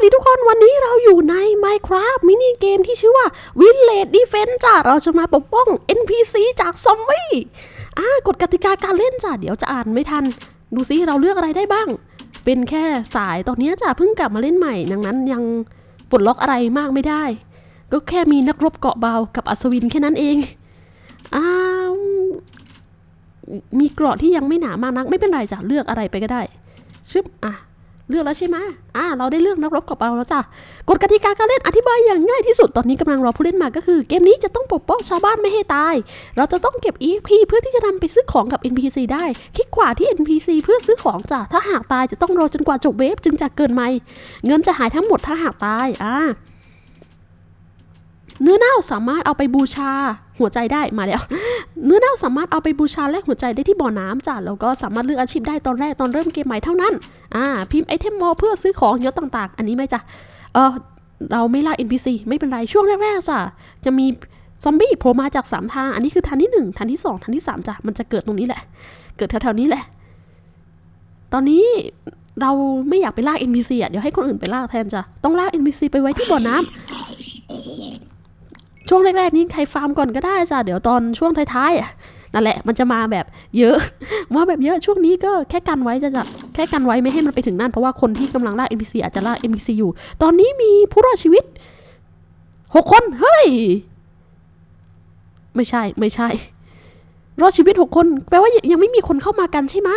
วัสดีทุกคนวันนี้เราอยู่ใน Minecraft มินิเกมที่ชื่อว่า Village Defense จ้ะเราจะมาปกป้อง NPC จากซอมบี้อ่ากฎกติกาการเล่นจ้ะเดี๋ยวจะอ่านไม่ทัน ดูซิเราเลือกอะไรได้บ้าง เป็นแค่สายตอนนี้จ้ะเพิ่งกลับมาเล่นใหม่ ดังนั้นยังปลดล็อกอะไรมากไม่ได้ ก็แค่มีนักรบเกาะเบากับอัศวินแค่นั้นเองอ้าวมีเกราะที่ยังไม่หนามากนักไม่เป็นไรจ้ะเลือกอะไรไปก็ได้ชึบอะ เลือกแล้วใช่ไหมอ่า เราได้เลือกนักรบกับเราแล้วจ้ะ กฎกติกาการเล่นอธิบายอย่างง่ายที่สุด ตอนนี้กำลังรอผู้เล่นมาก็คือ เกมนี้จะต้องปกป้องชาวบ้านไม่ให้ตาย เราจะต้องเก็บ EXP เพื่อที่จะนำไปซื้อของกับ NPC ได้ คลิกขวาที่ NPC เพื่อซื้อของจ้ะ ถ้าหากตายจะต้องรอจนกว่าจบเวฟจึงจะเกินไม่ เงินจะหายทั้งหมดถ้าหากตาย อ่า เนื้อเน่าสามารถเอาไปบูชาหัวใจได้มาแล้ว เนื้อเน่าสามารถเอาไปบูชาและหัวใจได้ที่บ่อน้ำจ้ะแล้วก็สามารถเลือกอาชีพได้ตอนแรกตอนเริ่มเกมใหม่เท่านั้นอ่าพิมพ์ไอเทมมอเพื่อซื้อของยศต่าง ๆ อันนี้ไหมจ้ะเออเราไม่ล่า NPC ไม่เป็นไรช่วงแรกๆจ้ะจะมีซอมบี้โผล่มาจากสามทาง อันนี้คือทางที่หนึ่งทางที่สองทางที่สามจ้ะมันจะเกิดตรงนี้แหละ เกิดแถวๆนี้แหละ ตอนนี้เราไม่อยากไปล่า NPC อะเดี๋ยวให้คนอื่นไปล่าแทนจ้ะต้องล่า NPC ไปไว้ที่บ่อน้ำ ช่วงแรกๆนี้ใครฟาร์มก่อนก็ได้จ้ะเดี๋ยวตอนช่วงท้ายๆนั่นแหละมันจะมาแบบเยอะมาแบบเยอะช่วงนี้ก็แค่กันไว้จะจะแค่กันไว้ไม่ให้มันไปถึงนั่นเพราะว่าคนที่กำลังล่า NPC อาจจะล่า NPC อยู่ ตอนนี้มีผู้รอดชีวิตหกคนเฮ้ยไม่ใช่ไม่ใช่ รอดชีวิตหกคน แปลว่ายังไม่มีคนเข้ามากันใช่ไหม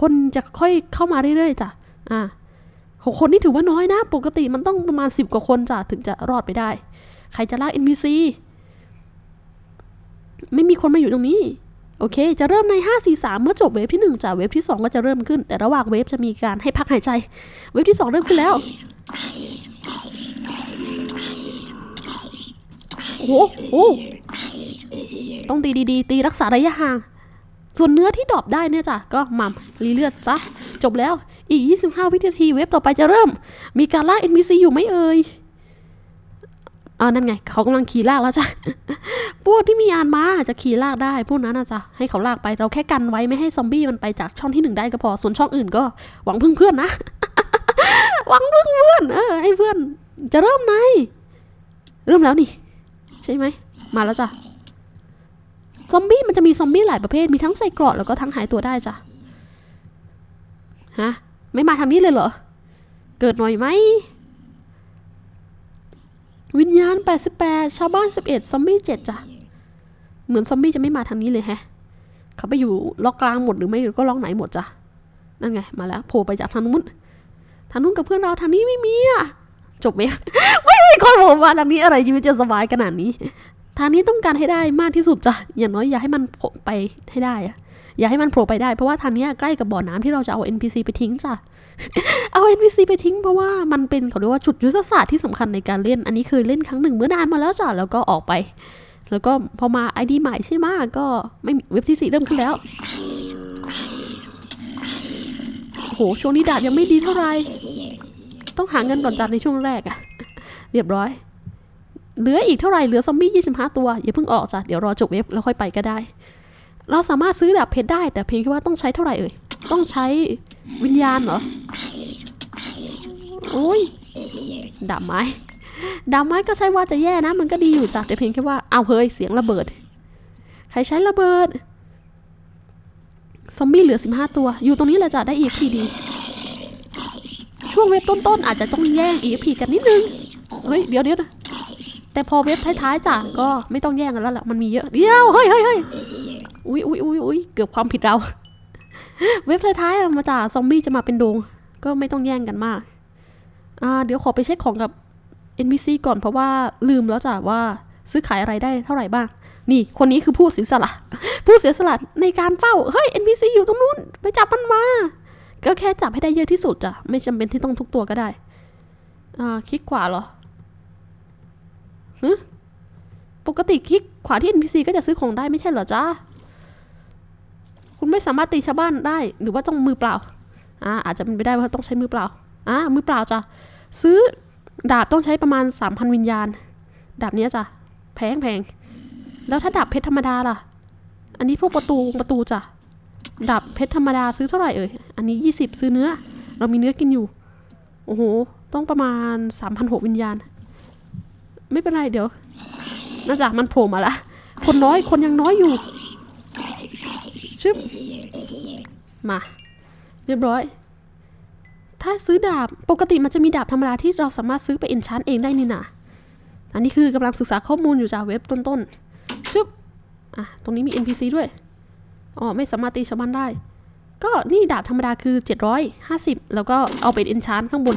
คนจะค่อยเข้ามาเรื่อยๆจ้ะอ่าหกคนนี่ถือว่าน้อยนะ ปกติมันต้องประมาณสิบกว่าคนจ้ะถึงจะรอดไปได้ ใครจะลาก NPC ไม่มีคนมาอยู่ตรงนี้ โอเค จะเริ่มใน 5 4 3 เมื่อจบเวฟที่ 1จากเวฟที่ 2 ก็จะเริ่มขึ้น แต่ระหว่างเวฟจะมีการให้พักหายใจ เวฟที่ 2 เริ่มขึ้นแล้ว โอ้โหต้องตีดีๆ ตีรักษาระยะห่าง ส่วนเนื้อที่ดรอปได้เนี่ยจ้ะ ก็หม่ำรีเลือดซะ จบแล้ว อีก 25 วินาทีเวฟต่อไปจะเริ่ม มีการลาก NPC อยู่ไหมเอ่ย อ่านั่นไง เขากำลังขี่ลากแล้วจ้ะ พวกที่มีอานม้าจะขี่ลากได้ พวกนั้นนะจ๊ะให้เขาลากไป เราแค่กันไว้ไม่ให้ซอมบี้มันไปจากช่องที่หนึ่งได้ก็พอ ส่วนช่องอื่นก็ หวังพึ่งเพื่อนนะ หวังพึ่งเพื่อน เออ ให้เพื่อน จะเริ่มไหมเริ่มแล้วนี่ ใช่ไหม มาแล้วจ้ะ ซอมบี้มันจะมีซอมบี้หลายประเภท มีทั้งใส่เกราะแล้วก็ทั้งหายตัวได้จ้ะ ฮะ ไม่มาทางนี้เลยเหรอ เกิดหน่อยไหม วิญญาณ 88 ชาวบ้าน 11 ซอมบี้ 7 จ้ะ เหมือนซอมบี้จะไม่มาทางนี้เลยแฮะ เขาไปอยู่ล็อกกลางหมดหรือไม่ก็ล็อกไหนหมดจ้ะ นั่นไง มาแล้วโผล่ไปจากทางนู้น ทางนู้นกับเพื่อนเราทางนี้ไม่มีอะ จบไหม ไม่มีคนโผล่มาทางนี้อะไรชีวิตจะสบายขนาดนี้ ทางนี้ต้องการให้ได้มากที่สุดจ้ะ อย่างน้อยอย่าให้มันโผล่ไปให้ได้อะ อย่าให้มันโผล่ไปได้เพราะว่าทางนี้ใกล้กับบ่อน้ำที่เราจะเอา NPC ไปทิ้งจ้ะ เอา NPC ไปทิ้งเพราะว่ามันเป็นเขาเรียกว่าจุดยุทธศาสตร์ที่สำคัญในการเล่น อันนี้เคยเล่นครั้งหนึ่งเมื่อนานมาแล้วจ้ะแล้วก็ออกไป แล้วก็พอมา ID ใหม่ใช่ไหมก็ไม่มีเว็บที่สี่เริ่มขึ้นแล้วโอ้โหช่วงนี้ดาบยังไม่ดีเท่าไหร่ต้องหาเงินก่อนจัดในช่วงแรกอะเรียบร้อยเหลืออีกเท่าไหร่เหลือซอมบี้25 ตัวอย่าเพิ่งออกจ้ะเดี๋ยวรอจบเว็บแล้วค่อยไปก็ได้ เราสามารถซื้อดาบเพชรได้ แต่เพียงแค่ว่าต้องใช้เท่าไหร่เอ่ย ต้องใช้วิญญาณเหรอ โอ้ยดาบไม้ ดาบไม้ก็ใช่ว่าจะแย่นะ มันก็ดีอยู่จ้ะแต่เพียงแค่ว่า เอาเฮ้ย เสียงระเบิด ใครใช้ระเบิด ซอมบี้เหลือ 15 ตัว อยู่ตรงนี้แหละจ้ะได้ EXP ดี ช่วงเว็บต้นๆ อาจจะต้องแย่ง EXP กันนิดนึง เฮ้ย เดี๋ยวเดี๋ยวนะแต่พอเว็บท้ายๆจ้ะก็ไม่ต้องแย่งกันแล้วแหละมันมีเยอะ เดี๋ยว เฮ้ยเฮ้ยเฮ้ย อุ้ยอุ้ยอุ้ยอุ้ยเกือบความผิดเรา เว็บท้ายๆอะมาจากซอมบี้จะมาเป็นโดง ก็ไม่ต้องแย่งกันมาก อ่า เดี๋ยวขอไปเช็คของกับ NPC ก่อนเพราะว่าลืมแล้วจ้ะว่าซื้อขายอะไรได้เท่าไหร่บ้าง นี่คนนี้คือผู้เสียสละ ผู้เสียสละในการเฝ้า เฮ้ย NPC อยู่ตรงนู้น ไปจับมันมา ก็แค่จับให้ได้เยอะที่สุดจ้ะ ไม่จำเป็นที่ต้องทุกตัวก็ได้ อ่า คลิกขวาเหรอฮึปกติคลิกขวาที่ NPC ก็จะซื้อของได้ไม่ใช่เหรอจ้า คุณไม่สามารถตีชาวบ้านได้ หรือว่าต้องมือเปล่าอ่าอาจจะเป็นไปได้ว่าต้องใช้มือเปล่าอ่ามือเปล่าจ้ะซื้อดาบต้องใช้ประมาณ 3,000 วิญญาณ ดาบเนี้ยจ้ะแพงแพงแล้วถ้าดาบเพชรธรรมดาล่ะ อันนี้พวกประตูประตูจ้ะดาบเพชรธรรมดาซื้อเท่าไหร่เอ่ยอันนี้ 20 ซื้อเนื้อ เรามีเนื้อกินอยู่ โอ้โห ต้องประมาณสามพันหกวิญญาณ ไม่เป็นไรเดี๋ยวน่าจะมันโผล่มาละ คนน้อยคนยังน้อยอยู่ ชึบมา เรียบร้อย ถ้าซื้อดาบปกติมันจะมีดาบธรรมดาที่เราสามารถซื้อไปเอนชานเองได้นี่นะอันนี้คือกำลังศึกษาข้อมูลอยู่จากเว็บต้นๆชึบอะตรงนี้มี NPC ด้วยอ๋อไม่สามารถตีชาวบ้านได้ ก็นี่ดาบธรรมดาคือ 750 แล้วก็เอาไปเอนชานข้างบน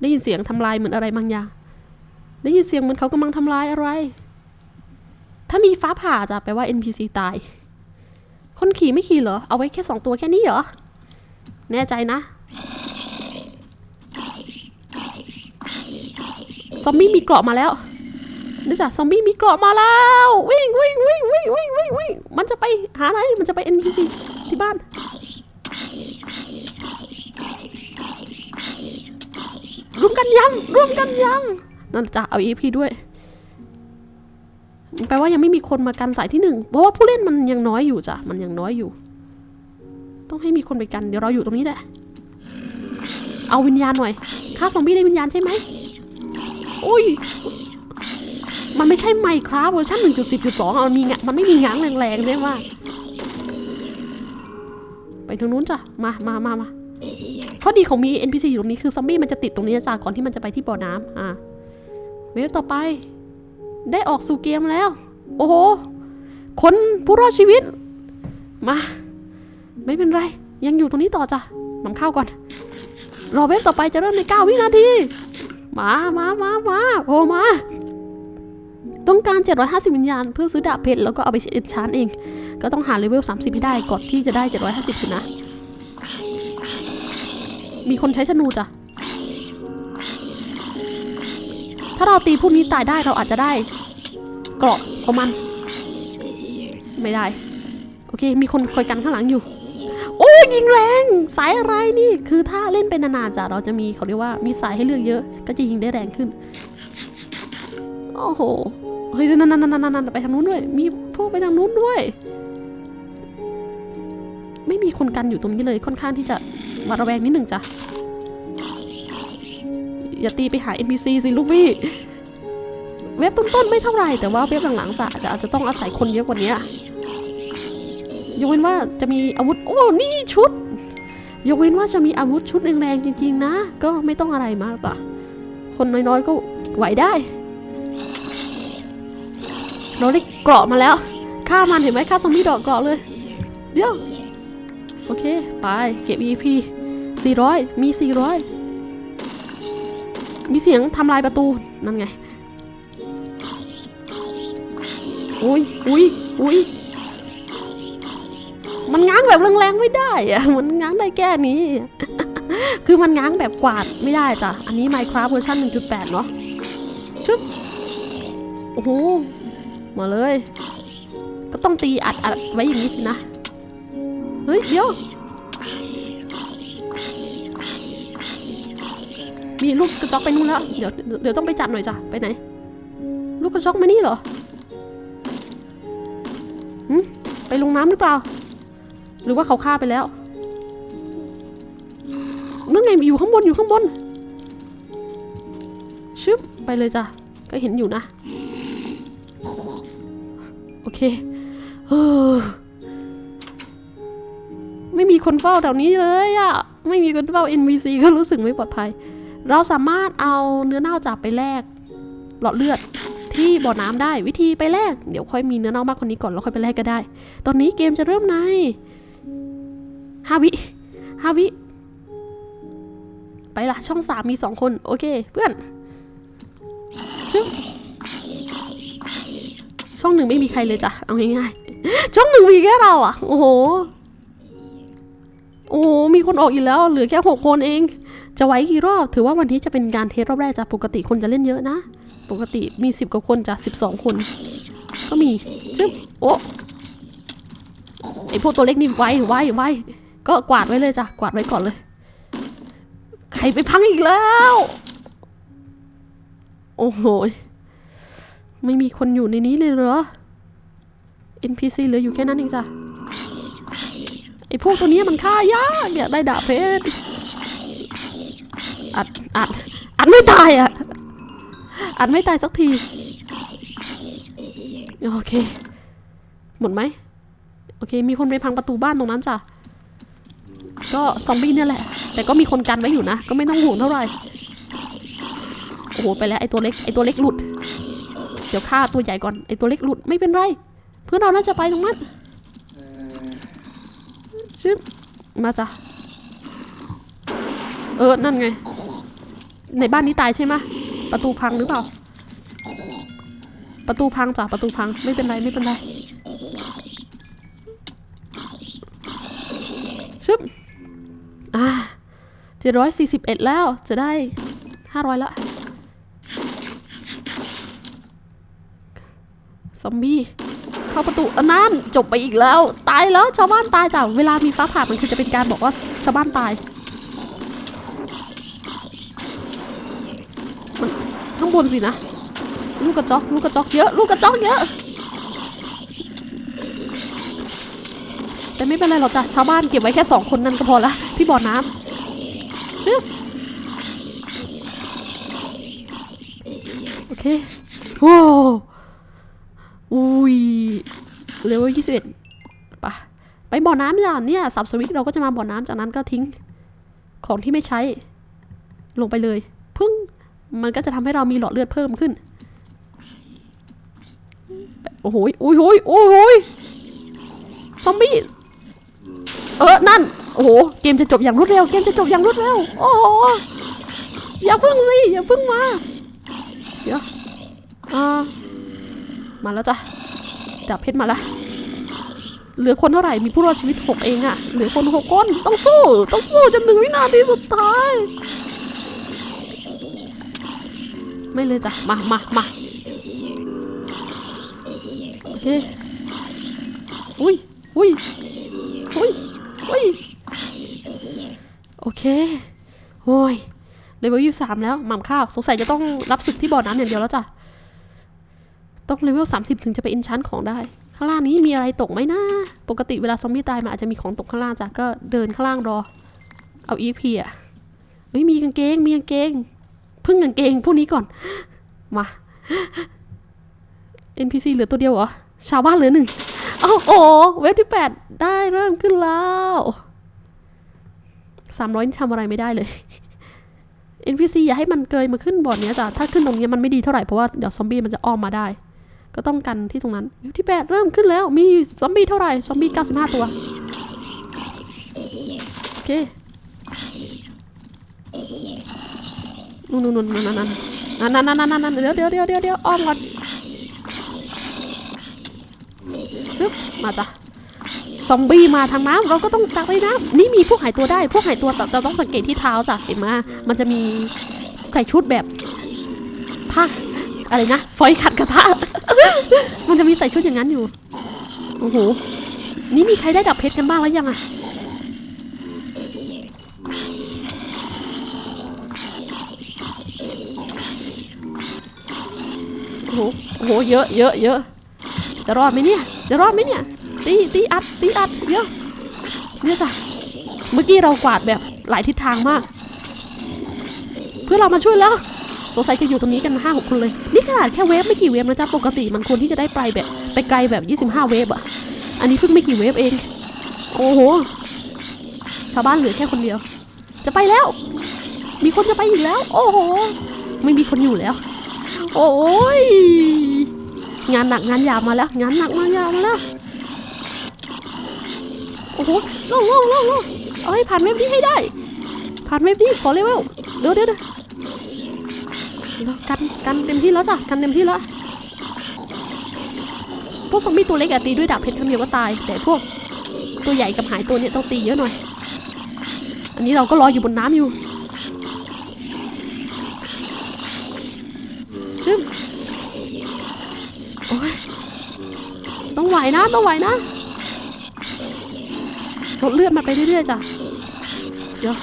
ได้ยินเสียงทำลายเหมือนอะไรบางอย่างได้ยินเสียงเหมือนเขากำลังทำลายอะไร ถ้ามีฟ้าผ่าจะแปลว่า NPC ตาย คนขี่ไม่ขี่เหรอ เอาไว้แค่สองตัวแค่นี้เหรอ แน่ใจนะ ซอมบี้มีเกราะมาแล้วเดี๋ยวจ้ะซอมบี้มีเกราะมาแล้ว วิ่งวิ่งวิ่งวิ่งวิ่งวิ่งวิ่งมันจะไปหาอะไร มันจะไป NPC ที่บ้าน ร่วมกันยังร่วมกันยังนั่นจ้ะเอา EP ด้วย แปลว่ายังไม่มีคนมากันสายที่หนึ่งเพราะว่าผู้เล่นมันยังน้อยอยู่จ้ะ มันยังน้อยอยู่ ต้องให้มีคนไปกัน เดี๋ยวเราอยู่ตรงนี้แหละ เอาวิญญาณหน่อย ฆ่าซอมบี้ได้วิญญาณใช่ไหมอุ้ย มันไม่ใช่ไมค์ครับเวอร์ชัน1.10.2มันมีงะมันไม่มีง้างแรงๆใช่ไหมไปทางนู้นจ้ะ มามามามาข้อดีของมี NPC อยู่ตรงนี้คือซอมบี้มันจะติดตรงนี้จ้ะก่อนที่มันจะไปที่บ่อน้ำอ่าเวฟต่อไป ได้ออกสู่เกมแล้ว โอ้โห คนผู้รอดชีวิต มา ไม่เป็นไร ยังอยู่ตรงนี้ต่อจ้ะนำเข้าก่อน รอเวฟต่อไปจะเริ่มใน 9 วินาที มามามามาโผล่มา ต้องการ 750 วิญญาณ เพื่อซื้อดาบเพชรแล้วก็เอาไปเอ็นชานเอง ก็ต้องหาเลเวล 30 ให้ได้ก่อนที่จะได้ 750สินะ มีคนใช้ธนูจ้ะถ้าเราตีพวกนี้ตายได้เราอาจจะได้ เกราะของมัน ไม่ได้ โอเค มีคนคอยกันข้างหลังอยู่ โอ้ยยิงแรง สายอะไรนี่ คือถ้าเล่นเป็นนานๆจ้ะเราจะมีเขาเรียกว่ามีสายให้เลือกเยอะ ก็จะยิงได้แรงขึ้น โอ้โห เฮ้ยนั่นนั่นนั่นนั่นไปทางนู้นด้วย มีพวกไปทางนู้นด้วย ไม่มีคนกันอยู่ตรงนี้เลย ค่อนข้างที่จะหวาดระแวงนิดหนึ่งจ้ะอย่าตีไปหา NPC สิลูกพี่ เว็บต้นๆไม่เท่าไหร่แต่ว่าเว็บหลังๆจะจะอาจจะต้องอาศัยคนเยอะกว่านี้ยกเว้นว่าจะมีอาวุธ โอ้นี่ชุด ยกเว้นว่าจะมีอาวุธชุดแรงๆจริง ๆ นะ ก็ไม่ต้องอะไรมากจ้ะคนน้อยๆก็ไหวได้ เราได้เกราะมาแล้วฆ่ามันเห็นไหมฆ่าซอมบี้ดอกเกราะเลย เดี๋ยว โอเค ไปเก็บ EP 400 มี 400 มีเสียงทำลายประตู นั่นไง อุ้ยอุ้ยอุ้ยมันง้างแบบแรงๆไม่ได้อะมันง้างได้แค่นี้ คือมันง้างแบบกวาดไม่ได้จ้ะ อันนี้ Minecraft เวอร์ชัน1.8 เนาะชึบโอ้โห มาเลย ก็ต้องตีอัดอัดไว้อย่างนี้สินะ เฮ้ยเดี๋ยว มีลูกกระจอกไปนู่นแล้ว เดี๋ยวเดี๋ยวต้องไปจับหน่อยจ้ะ ไปไหน ลูกกระจอกมานี่เหรอ ไปลงน้ำหรือเปล่า หรือว่าเขาฆ่าไปแล้วนั่นไงอยู่ข้างบนอยู่ข้างบน ชึบไปเลยจ้ะ ก็เห็นอยู่นะ โอเคเฮ้อไม่มีคนเฝ้าแถวนี้เลยอะไม่มีคนเฝ้า NPC ก็รู้สึกไม่ปลอดภัย เราสามารถเอาเนื้อเน่าจากไปแลกหลอดเลือด ที่บ่อน้ำได้วิธีไปแลกเดี๋ยวค่อยมีเนื้อเน่ามากกว่านี้ก่อนแล้วค่อยไปแลกก็ได้ ตอนนี้เกมจะเริ่มในฮาวิฮาวิไปละช่องสามมีสองคน โอเค เพื่อนชึช่องหนึ่งไม่มีใครเลยจ้ะ เอาง่ายๆ ช่องหนึ่งมีแค่เราอะ โอ้โห โอ้มีคนออกอีกแล้ว เหลือแค่หกคนเอง จะไว้กี่รอบ ถือว่าวันนี้จะเป็นการเทสรอบแรกจ้ะ ปกติคนจะเล่นเยอะนะ ปกติมีสิบกว่าคนจ้ะสิบสองคน ก็มีจึ๊บโอ้ไอพวกตัวเล็กนี่ไว้ไว้ไว้ก็กวาดไว้เลยจ้ะกวาดไว้ก่อนเลย ใครไปพังอีกแล้ว โอ้โหไม่มีคนอยู่ในนี้เลยเหรอ NPC เหลืออยู่แค่นั้นเองจ้ะไอพวกตัวนี้มันฆ่ายากอยากได้ดาบเพชรอัดอัดอัดไม่ตายอะ อัดไม่ตายสักที โอเค หมดไหม โอเค มีคนไปพังประตูบ้านตรงนั้นจ้ะ ก็ซอมบี้เนี่ยแหละ แต่ก็มีคนกันไว้อยู่นะ ก็ไม่ต้องห่วงเท่าไหร่ โอ้โห ไปแล้วไอตัวเล็ก ไอตัวเล็กหลุด เดี๋ยวฆ่าตัวใหญ่ก่อน ไอตัวเล็กหลุดไม่เป็นไร เพื่อนเราน่าจะไปตรงนั้นชึบมาจ้ะ เออ นั่นไง ในบ้านนี้ตายใช่ไหม ประตูพังหรือเปล่า ประตูพังจ้ะประตูพังไม่เป็นไรไม่เป็นไรชึบอ่าเจ็ดร้อยสี่สิบเอ็ดแล้วจะได้ห้าร้อยละซอมบี้เข้าประตูอันนั้นจบไปอีกแล้ว ตายแล้วชาวบ้านตายจ้ะเวลามีฟ้าผ่ามันคือจะเป็นการบอกว่าชาวบ้านตาย มัน ข้างบนสินะ ลูกกระจอก ลูกกระจอกเยอะ ลูกกระจอกเยอะ แต่ไม่เป็นไรหรอกจ้ะ ชาวบ้านเก็บไว้แค่สองคนนั่นก็พอละ ที่บ่อน้ำโอเค โอ้อุ้ยเลเวลยี่สิบเอ็ดปะไปบ่อน้ำจ้ะเนี่ยสับสวิตเราก็จะมาบ่อน้ำจากนั้นก็ทิ้ง ของที่ไม่ใช้ ลงไปเลย มันก็จะทำให้เรามีหลอดเลือดเพิ่มขึ้น โอ้โหยโอ้ยโอ้ยโอ้ยโอ้ยซอมบี้ เออ นั่น โอ้โห เกมจะจบอย่างรวดเร็ว เกมจะจบอย่างรวดเร็ว โอ้โห อย่าพึ่งสิ อย่าพึ่งมา เดี๋ยว อ่า มาแล้วจ้ะ จับเพชรมาละเหลือคนเท่าไหร่ มีผู้รอดชีวิตหกเองอะเหลือคนหกคน ต้องสู้ ต้องสู้จนหนึ่งวินาทีสุดท้าย ไม่เลยจ้ะ มามามาโอเค อุ้ยอุ้ยอุ้ยอุ้ยโอเคโอ้ยเลเวลยี่สามแล้วหม่ำข้าว สงสัยจะต้องรับศึกที่บ่อน้ำอย่างเดียวแล้วจ้ะ ต้องเลเวลสามสิบถึงจะไปอินชั้นของได้ ข้างล่างนี้มีอะไรตกไหมนะ ปกติเวลาซอมบี้ตายมันอาจจะมีของตกข้างล่างจ้ะ ก็เดินข้างล่างรอ เอา EP อะเฮ้ยมีกางเกง มีกางเกง พึ่งกางเกงพวกนี้ก่อน มา NPC เหลือตัวเดียวเหรอ ชาวบ้านเหลือหนึ่งโอ้โห เว็บที่แปดได้เริ่มขึ้นแล้วสามร้อยนี่ทำอะไรไม่ได้เลย NPC อย่าให้มันเกยมาขึ้นบอร์ดเนี้ยจ้ะถ้าขึ้นตรงเนี้ยมันไม่ดีเท่าไหร่ เพราะว่าเดี๋ยวซอมบี้มันจะอ้อมมาได้ ก็ต้องกันที่ตรงนั้นเว็บที่แปดเริ่มขึ้นแล้ว มีซอมบี้เท่าไหร่ ซอมบี้เก้าสิบห้าตัว โอเค นู่นนู่นนู่นนั่นนั่นนั่นนั่นนั่นนั่นเดี๋ยวเดี๋ยวเดี๋ยวเดี๋ยวเดี๋ยวอ้อมก่อนซึบมาจ้ะซอมบี้มาทางน้ำเราก็ต้องตักไปน้ำนี่มีพวกหายตัวได้ พวกหายตัวแต่เราต้องสังเกตที่เท้าจ้ะเห็นไหมมันจะมีใส่ชุดแบบผ้าอะไรนะฟอยขัดกระทะมันจะมีใส่ชุดอย่างนั้นอยู่โอ้โหนี่มีใครได้ดับเพชรกันบ้างแล้วยังอะ โอ้โหเยอะเยอะเยอะจะรอดไหมเนี่ย จะรอดไหมเนี่ย ตีตีอัดตีอัดเยอะเนี่ยจ้ะเมื่อกี้เรากวาดแบบหลายทิศทางมาก เพื่อเรามาช่วยแล้วสงสัยจะอยู่ตรงนี้กันห้าหกคนเลย นี่ขนาดแค่เวฟไม่กี่เวฟนะจ๊ะปกติมันควรที่จะได้ไปแบบไปไกลแบบ 25 เวฟอะอันนี้เพิ่งไม่กี่เวฟเอง โอ้โห ชาวบ้านเหลือแค่คนเดียว จะไปแล้ว มีคนจะไปอีกแล้ว โอ้โห ไม่มีคนอยู่แล้ว โอ้ย งานหนักงานยาวมาแล้ว งานหนักงานยาวมาแล้ว โอ้โหลงลงลงลงเอาให้ผ่านเว็บนี้ให้ได้ ผ่านเว็บนี้ขอเลเวลเดี๋ยวเดี๋ยวเดี๋ยวกันกันเต็มที่แล้วจ้ะ กันเต็มที่แล้ว พวกซอมบี้ตัวเล็กอะตีด้วยดาบเพชรคำเดียวก็ตาย แต่พวกตัวใหญ่กับหายตัวเนี้ยต้องตีเยอะหน่อย อันนี้เราก็รออยู่บนน้ำอยู่ ชึมโอ้ย ต้องไหว นะต้องไหวนะลดเลือดมาไปเรื่อยๆจ้ะเดี๋ยว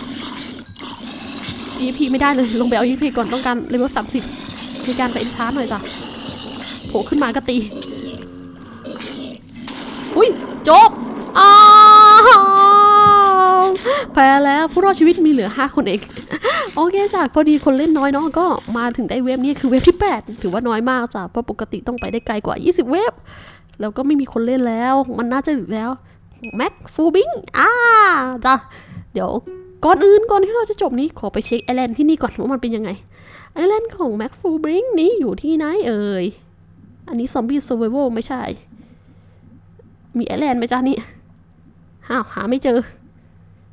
EP ไม่ได้เลยลงไปเอา EP ก่อนต้องการเลเวลสามสิบมีการไปเอ็นชาร์หน่อยจ้ะโผล่ขึ้นมาก็ตี อุ้ยจบอ้าวแพ้แล้วผู้รอดชีวิตมีเหลือห้าคนเอง โอเคจ้ะพอดีคนเล่นน้อยเนาะก็มาถึงได้เว็บนี้คือเว็บที่ 8 ถือว่าน้อยมากจ้ะเพราะปกติต้องไปได้ไกลกว่า 20 เว็บ แล้วก็ไม่มีคนเล่นแล้ว มันน่าจะดึกแล้วแม็กฟูบิงอ่าจ้ะเดี๋ยวก่อนอื่นก่อนที่เราจะจบนี้ขอไปเช็คไอแลนด์ที่นี่ก่อนว่ามันเป็นยังไงไอแลนด์ของแม็กฟูบิงนี้อยู่ที่ไหนเอ่ยอันนี้ซอมบี้เซอร์ไวลไม่ใช่ มีไอแลนด์ไหมจ้านี่ห้าวหาไม่เจอ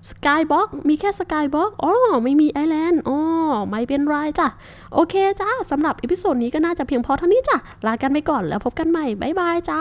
สกายบ็อกมีแค่สกายบ็อกอ๋อ ไม่มีไอแลนด์อ๋อ ไม่เป็นไรจ้ะ โอเคจ้าสำหรับอีพิโซดนี้ก็น่าจะเพียงพอเท่านี้จ้ะ ลากันไปก่อนแล้วพบกันใหม่ บ๊ายบายจ้า